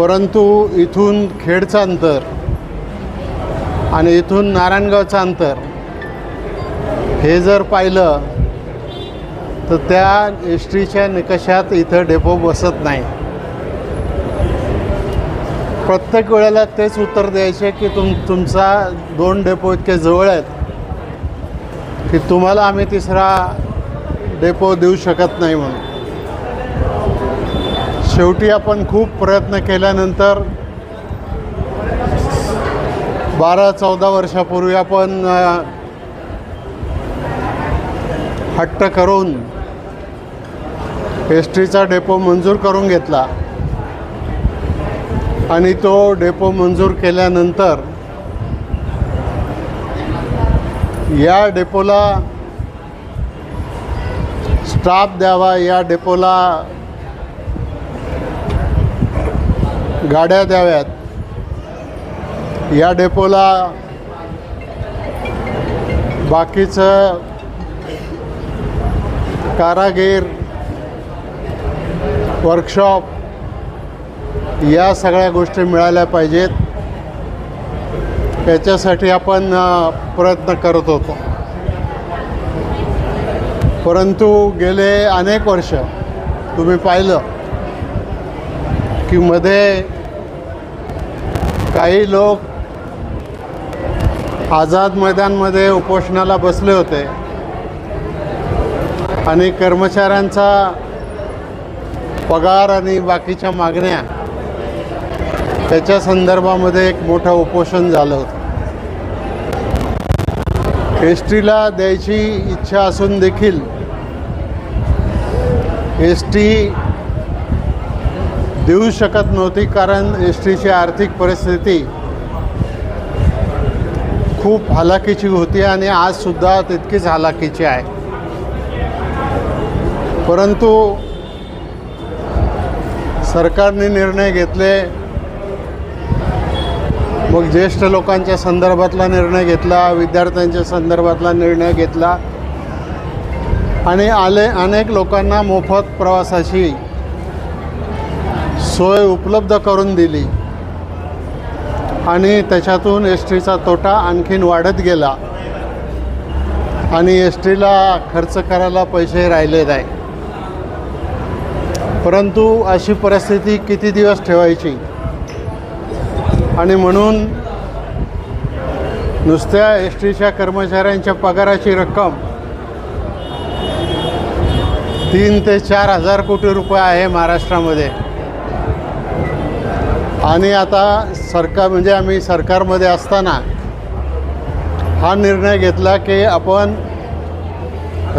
परंतु इथून खेडचं अंतर आणि इथून नारायणगावचं अंतर हे जर पाहिलं तर त्या एस टीच्या निकषात इथं डेपो बसत नाही. प्रत्येक वेळेला तेच उत्तर द्यायचे की तुम तुमचा दोन डेपो इतके जवळ आहेत की तुम्हाला आम्ही तिसरा डेपो देऊ शकत नाही म्हणून. शेवटी आपण खूप प्रयत्न केल्यानंतर बारा चौदा वर्षापूर्वी आपण हट्ट करून एस टीचा डेपो मंजूर करून घेतला. आणि तो डेपो मंजूर केल्यानंतर या डेपोला स्टाफ द्यावा या डेपोला गाड्या द्याव्यात. या डेपोला बाकीचं कारागीर वर्कशॉप या सगळ्या गोष्टी मिळाल्या पाहिजेत. याच्यासाठी आपण प्रयत्न करत होतो. परंतु गेले अनेक वर्ष तुम्ही पाहिलं. की मध्ये काही लोक आझाद मैदानमध्ये उपोषणाला बसले होते. आणि कर्मचाऱ्यांचा पगार आणि बाकीच्या मागण्या त्याच्या संदर्भामध्ये एक मोठं उपोषण झालं होतं. एस टीला द्यायची इच्छा असून देखील एस टी देऊ शकत नव्हती कारण एस टीची आर्थिक परिस्थिती खूप हलाखीची होती आणि आजसुद्धा तितकीच हलाखीची आहे. परंतु सरकारने निर्णय घेतले. मग ज्येष्ठ लोकांच्या संदर्भातला निर्णय घेतला विद्यार्थ्यांच्या संदर्भातला निर्णय घेतला आणि आले अनेक लोकांना मोफत प्रवासाची सोय उपलब्ध करून दिली. आणि त्याच्यातून एस टीचा तोटा आणखीन वाढत गेला. आणि एस टीला खर्च करायला पैसे राहिले नाही. परंतु अशी परिस्थिती किती दिवस ठेवायची? आणि म्हणून नुसत्या एस टीच्या कर्मचाऱ्यांच्या पगाराची रक्कम तीन ते चार हजार कोटी रुपये आहे महाराष्ट्रामध्ये. आणि आता सरकार म्हणजे आम्ही सरकारमध्ये असताना हा निर्णय घेतला की आपण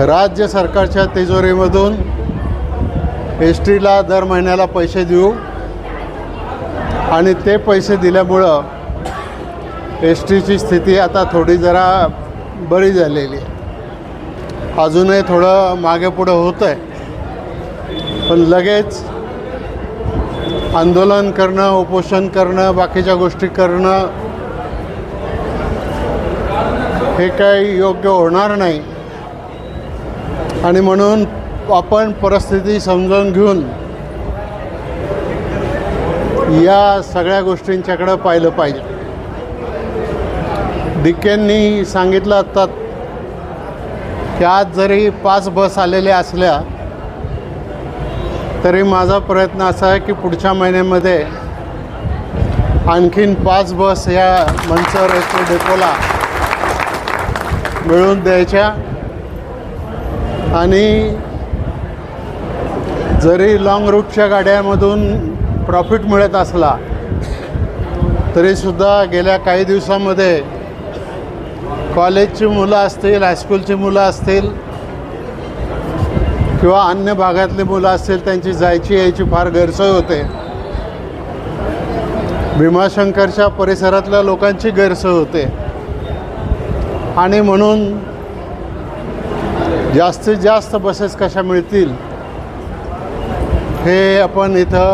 राज्य सरकारच्या तिजोरीमधून एस टीला दर महिन्याला पैसे देऊ. आणि ते पैसे दिल्यामुळं एस टीची स्थिती आता थोडी जरा बरी झालेली आहे. अजूनही थोडं मागे पुढं होतं आहे पण लगेच आंदोलन करणं उपोषण करणं बाकीच्या गोष्टी करणं हे काही योग्य होणार नाही. आणि म्हणून आपण परिस्थिती समजून घेऊन या सगळ्या गोष्टींच्याकडं पाहिलं पाहिजे. डिकेंनी सांगितलं आत्ता की आज जरी पाच बस आलेल्या असल्या तरी माझा प्रयत्न असा आहे की पुढच्या महिन्यामध्ये आणखीन पाच बस ह्या मंचर एस डेपोला मिळवून द्यायच्या. आणि जरी लाँग रूटच्या गाड्यामधून प्रॉफिट मिळत असला तरीसुद्धा गेल्या काही दिवसामध्ये कॉलेजची मुलं असतील हायस्कूलची मुलं असतील किंवा अन्य भागातली मुलं असतील त्यांची जायची यायची फार गैरसोय होते. भीमाशंकरच्या परिसरातल्या लोकांची गैरसोय होते. आणि म्हणून जास्तीत जास्त बसेस कशा मिळतील हे आपण इथं